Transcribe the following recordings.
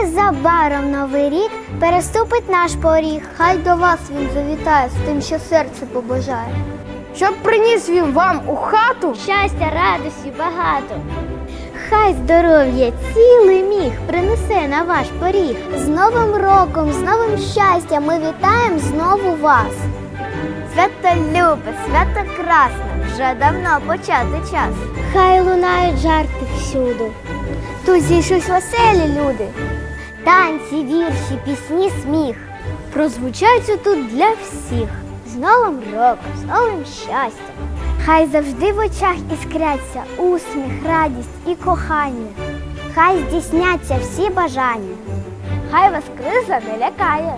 Незабаром новий рік переступить наш поріг. Хай до вас він завітає з тим, що серце побажає. Щоб приніс він вам у хату, Щастя, радості багато. Хай здоров'я цілий міг принесе на ваш поріг. З Новим роком, з новим щастям ми вітаємо знову вас. Свято любе, свято красне, вже давно почати час. Хай лунають жарти всюди. Тут зійшлись веселі люди. Танці, вірші, пісні, сміх. Прозвучаться тут для всіх. З Новим роком, з новим щастям. Хай завжди в очах іскряться усміх, радість і кохання. Хай здійсняться всі бажання. Хай вас криза не лякає.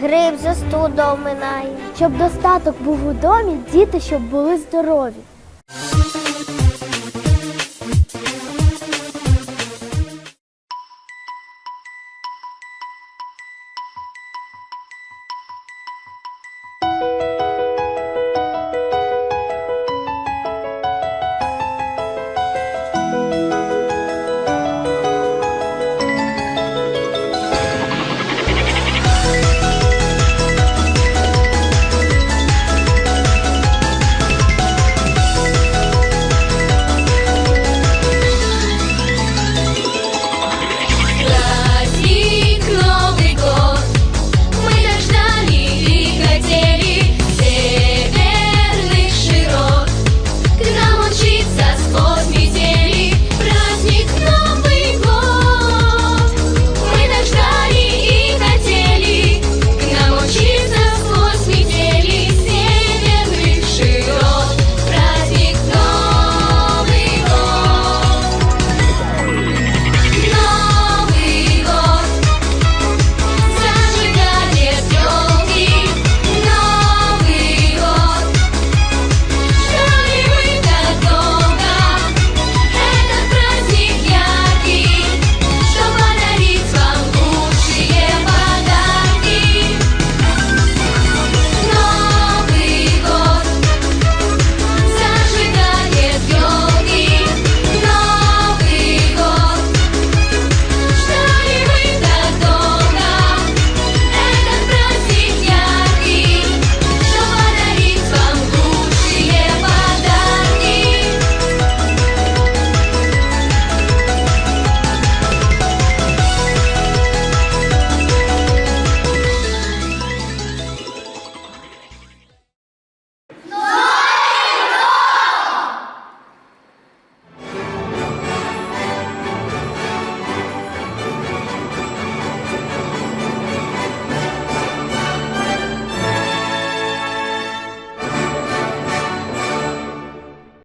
Гриб застуда оминає. Щоб достаток був у домі, діти щоб були здорові.